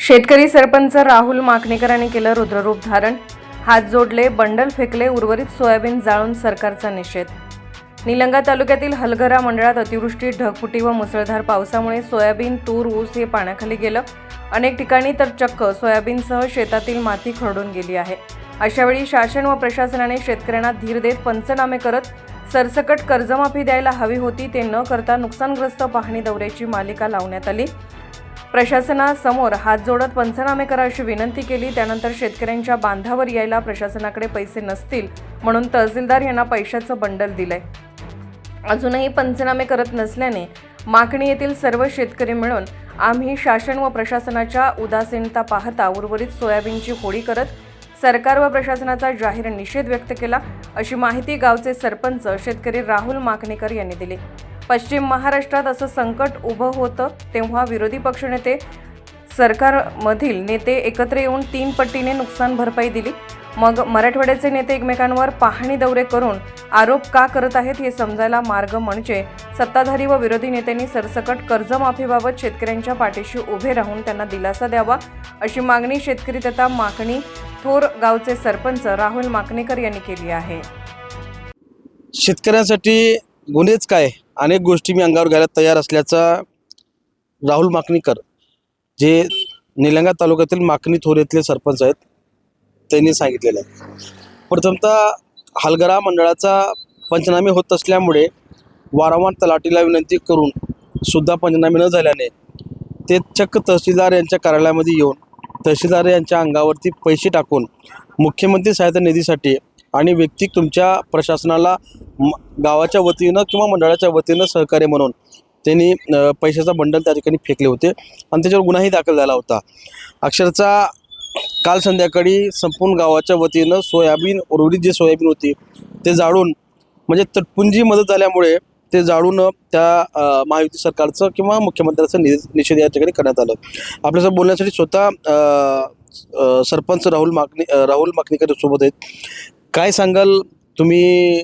शेतकरी सरपंच राहुल माकणेकरांनी केलं रुद्ररूप धारण. हात जोडले बंडल फेकले उर्वरित सोयाबीन जाळून सरकारचा निषेध. निलंगा तालुक्यातील हलगरा मंडळात अतिवृष्टी ढगफुटी व मुसळधार पावसामुळे सोयाबीन तूर ऊस हे पाण्याखाली गेलं. अनेक ठिकाणी तर चक्क सोयाबीनसह शेतातील माती खरडून गेली आहे. अशावेळी शासन व प्रशासनाने शेतकऱ्यांना धीर देत पंचनामे करत सरसकट कर्जमाफी द्यायला हवी होती ते न करता नुकसानग्रस्त पाहणी दौऱ्याची मालिका लावण्यात आली. प्रशासनासमोर हात जोडत पंचनामे करा अशी विनंती केली. त्यानंतर शेतकऱ्यांच्या बांधावर यायला प्रशासनाकडे पैसे नसतील म्हणून तहसीलदार यांना पैशाचं बंडल दिलंय. अजूनही पंचनामे करत नसल्याने माकणी येथील सर्व शेतकरी मिळून आम्ही शासन व प्रशासनाच्या उदासीनता पाहता उर्वरित सोयाबीनची होळी करत सरकार व प्रशासनाचा जाहीर निषेध व्यक्त केला अशी माहिती गावचे सरपंच शेतकरी राहुल माकणेकर यांनी दिली. पश्चिम महाराष्ट्रात असं संकट उभं होतं तेव्हा विरोधी पक्षनेते सरकारमधील नेते एकत्र येऊन तीन पट्टीने नुकसान भरपाई दिली. मग मराठवाड्याचे नेते एकमेकांवर पाहणी दौरे करून आरोप का करत आहेत हे समजायला मार्ग म्हणजे सत्ताधारी व विरोधी नेत्यांनी सरसकट कर्जमाफीबाबत शेतकऱ्यांच्या पाठीशी उभे राहून त्यांना दिलासा द्यावा अशी मागणी शेतकरी तथा माकणी थोर गावचे सरपंच राहुल माकणेकर यांनी केली आहे. शेतकऱ्यांसाठी गुन्हेच काय? अनेक गोष्टी मी अंगावर घ्यायला तयार असल्याचा राहुल माकणीकर जे निलंगा तालुक्यातील माकणी थोरेतले सरपंच आहेत त्यांनी सांगितलेलं आहे. प्रथमतः हलगरा मंडळाचा पंचनामे होत असल्यामुळे वारंवार तलाटीला विनंती करून सुद्धा पंचनामे न झाल्याने ते चक्क तहसीलदार यांच्या कार्यालयामध्ये येऊन तहसीलदार यांच्या अंगावरती पैसे टाकून मुख्यमंत्री सहायता निधीसाठी आणि व्यक्ती तुमच्या प्रशासनाला गावाच्या वतीनं किंवा मंडळाच्या वतीनं सहकार्य म्हणून त्यांनी पैशाचा बंडल त्या ठिकाणी फेकले होते आणि त्याच्यावर गुन्हाही दाखल झाला होता. अक्षरशः काल संध्याकाळी संपूर्ण गावाच्या वतीनं सोयाबीन उर्वरित जे सोयाबीन होती ते जाळून म्हणजे तटपुंजी मदत झाल्यामुळे ते जाळून त्या महायुती सरकारचं किंवा मुख्यमंत्र्यांचं नि निषेध या ठिकाणी करण्यात आलं. आपल्यासोबत बोलण्यासाठी स्वतः सरपंच राहुल माकणी राहुल माकणीकर सोबत आहेत. काय सांगाल? तुम्ही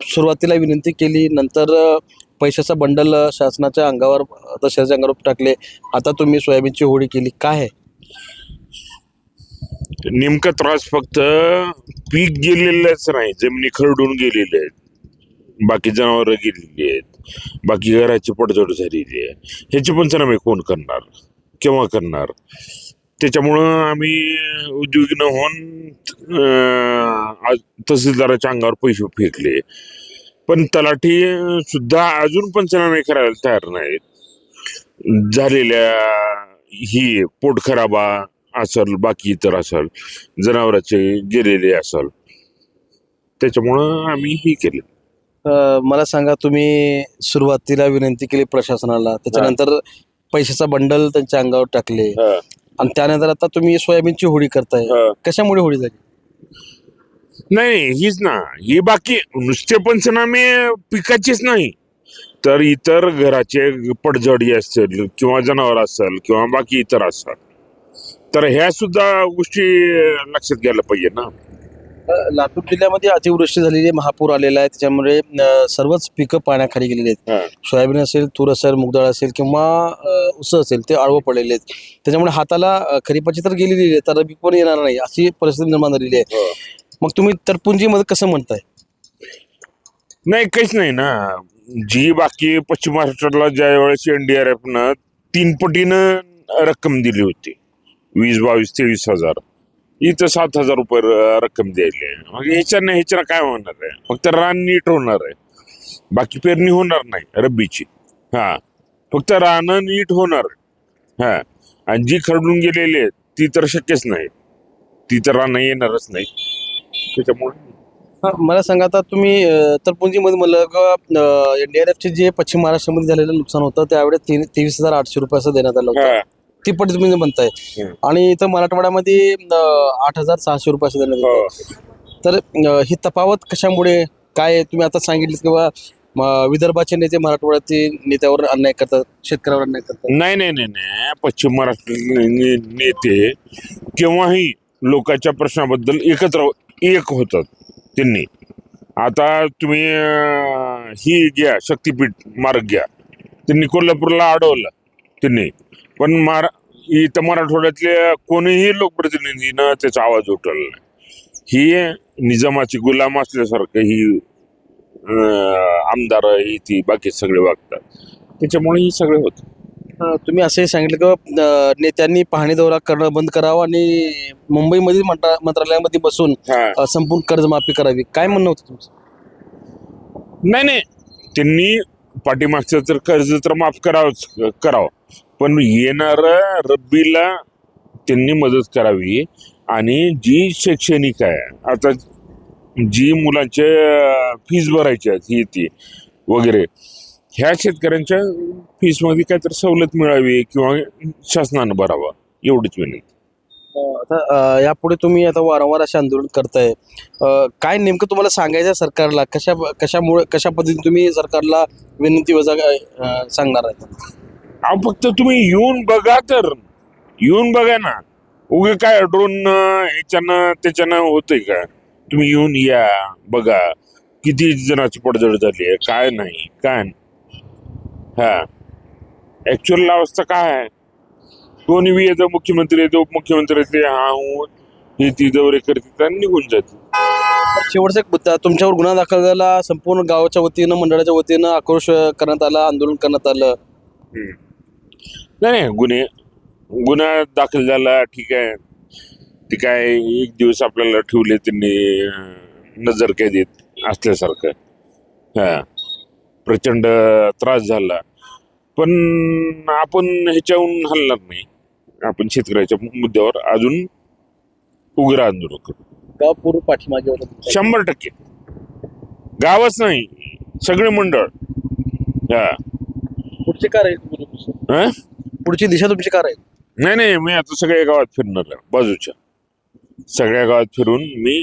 सुरुवातीला विनंती केली नंतर पैशाचा बंडल शासनाच्या अंगावर अ, अंगावर टाकले आता तुम्ही सोयाबीनची होळी केली काय आहे? नेमका त्रास फक्त पीक गेलेलंच नाही जमिनी खरडून गेलेले आहेत. बाकी जनावरं गेलेली आहेत. बाकी घराची पडझड झालेली आहे. ह्याचे पंचनामे कोण करणार? केव्हा करणार? त्याच्यामुळं आम्ही उद्योगी न होऊन आज तहसीलदाराच्या अंगावर पैसे फेकले. पण तलाठी सुद्धा अजून पंचनामे करायला तयार नाहीत. झालेल्या ही पोटखराबा असल बाकी इतर असल जनावराचे गेलेले असल त्याच्यामुळं आम्ही ही केले. मला सांगा तुम्ही सुरुवातीला विनंती केली प्रशासनाला त्याच्यानंतर पैशाचा बंडल त्यांच्या अंगावर टाकले. आणि त्यानंतर आता तुम्ही सोयाबीनची होळी करताय. कशामुळे होळी झाली? नाही हीच ना. ही बाकी नुसते पंचनामे पिकाचीच नाही. तर इतर घराचे पडझडी असेल किंवा जनावर असेल किंवा बाकी इतर असेल. तर ह्या सुद्धा गोष्टी लक्षात घ्यायला पाहिजे ना. लातूर जिल्ह्यामध्ये अतिवृष्टी झालेली आहे. महापूर आलेला आहे. त्याच्यामुळे अ, सर्वच पिकं पाण्याखाली गेलेली आहेत. सोयाबीन असेल तूर असेल मुगडाळ असेल किंवा अ, ऊस असेल ते आळवं पडलेले आहेत. त्याच्यामुळे हाताला अ, खरीपाची तर गेलेली आहे तर रबी पण येणार नाही अशी परिस्थिती निर्माण झालेली आहे. मग तुम्ही तरपुंजीमध्ये कसं म्हणताय? नाही काहीच नाही ना. जी बाकी पश्चिम महाराष्ट्राला ज्या वेळेस एनडीआरएफ न तीन पटीनं रक्कम दिली होती. वीस बावीस तेवीस हजार. इथं सात हजार रुपये रक्कम द्यायली. आहे. मग ह्याच्यानं ह्याच्यानं काय होणार आहे? फक्त रान नीट होणार आहे. बाकी पेरणी होणार नाही रब्बीची. हा. फक्त रानं नीट होणार. आहे. हा. आणि जी खरडून गेलेली आहेत ती तर शक्यच नाही. ती तर रानं येणारच नाही. त्याच्यामुळे हा, मला सांगा आता तुम्ही अ, तरपुंजीमध्ये म्हणलं का एनडीआरएफचे जे पश्चिम महाराष्ट्रामध्ये झालेलं नुकसान होतं त्यावेळेस तेवीस हजार आठशे रुपये असं देण्यात आलं होतं. हा. ती पटी तुम्ही म्हणताय हम्म. आणि इथं मराठवाड्यामध्ये अ, आठ हजार सहाशे रुपये असं देण्यात हो. तर अ, ही तफावत कशामुळे काय? तुम्ही आता सांगितलं किंवा म, विदर्भाचे नेते मराठवाड्यातील नेत्यावर अन्याय करतात शेतकऱ्यावर अन्याय करतात नाही नाही नाही नाही पश्चिम महाराष्ट्रातले ने- नेते केव्हाही लोकांच्या प्रश्नाबद्दल एकत्र एक होतात त्यांनी आता तुम्ही अं, ही घ्या शक्तीपीठ मार्ग घ्या त्यांनी कोल्हापूरला अडवलं त्यांनी पण मार इथं मराठवाड्यातल्या कोणीही लोकप्रतिनिधीनं त्याचा आवाज उठवला नाही. ही निजामाची गुलाम असल्यासारखं ही आमदार ही ती बाकी सगळे वागतात. त्याच्यामुळे ही सगळे होत. तुम्ही असंही सांगितलं की नेत्यांनी पाहणी दौरा करणं बंद करावा आणि मुंबईमधील मंत्रा- मंत्रालयामध्ये बसून संपूर्ण कर्जमाफी करावी. काय म्हणणं होतं तुमचं? नाही नाही. त्यांनी पाठीमागचं तर कर्ज तर माफ करावंच करावं. पण येणार रब्बीला त्यांनी मदत करावी. आणि जी शैक्षणिक आहे आता जी मुलांचे फीज भरायची आहेत ही ती वगैरे ह्या शेतकऱ्यांच्या फीसमध्ये काहीतरी सवलत मिळावी किंवा शासनानं भरावा एवढीच विनंती. आता यापुढे तुम्ही आता वारंवार असे आंदोलन करताय. काय नेमकं तुम्हाला सांगायचं आहे सरकारला? कशा कशामुळे कशा पद्धतीने तुम्ही सरकारला विनंती वजा सांगणार आहे अहो फक्त तुम्ही येऊन बघा तर. येऊन बघा ना. उगे काय ड्रोन ह्याच्यानं त्याच्यानं होतंय का? तुम्ही येऊन या बघा. किती जणांची पडझड झाली आहे काय नाही काय. हा. ऍक्च्युअल अवस्था काय आहे? कोणी बी येतं मुख्यमंत्री येतो उपमुख्यमंत्री येते हा हूं हे ती दौरे करते आणि निघून जाते. शेवटचा एक मुद्दा तुमच्यावर गुन्हा दाखल झाला संपूर्ण गावाच्या वतीनं मंडळाच्या वतीनं आक्रोश करण्यात आला आंदोलन करण्यात आलं. हम्म. नाही नाही गुन्हे गुन्हा दाखल झाला ठीक आहे. ते काय एक दिवस आपल्याला ठेवले त्यांनी नजर कैदेत असल्यासारखं. हा प्रचंड त्रास झाला. पण आपण ह्याच्याहून हलणार नाही. आपण शेतकऱ्याच्या मुद्द्यावर अजून उग्र आंदोलन करू. गाव पूर्ण पाठीमागे होतं तुमच्या. शंभर टक्के. गावच नाही सगळे मंडळ. हा. पुढचे काय राहील हा? पुढची दिशा तुमची काय राहील? नाही नाही मी आता सगळ्या गावात फिरणार आहे बाजूच्या. सगळ्या गावात फिरून मी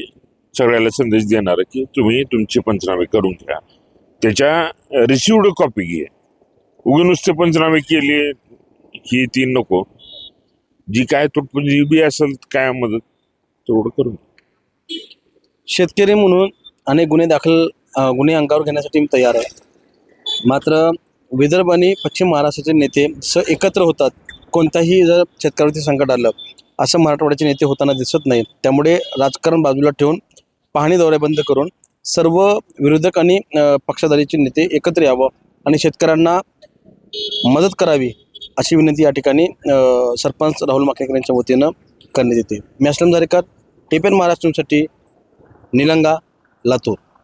सगळ्याला संदेश देणार आहे की तुम्ही तुमचे पंचनामे करून घ्या. त्याच्या रिसिवड कॉपी घे. उगे नुसते पंचनामे केले ही ती नको. जी काय तुटपुंजी बी असेल काय मदत तेवढं करून. शेतकरी म्हणून अनेक गुन्हे दाखल गुन्हे अंगावर घेण्यासाठी मी तयार आहे. मात्र विदर्भ आणि पश्चिम महाराष्ट्राचे नेते स एकत्र होतात. कोणताही जर शेतकऱ्यावरती संकट आलं असं मराठवाड्याचे नेते होताना दिसत नाहीत. त्यामुळे राजकारण बाजूला ठेवून पाहणी दौरे बंद करून सर्व विरोधक आणि अ, पक्षाधारीचे नेते एकत्र यावं आणि शेतकऱ्यांना मदत करावी अशी विनंती या ठिकाणी सरपंच राहुल माकेकर यांच्या वतीनं करण्यात येते. मी असलम झारेकर टेपेन महाराष्ट्रासाठी निलंगा लातूर.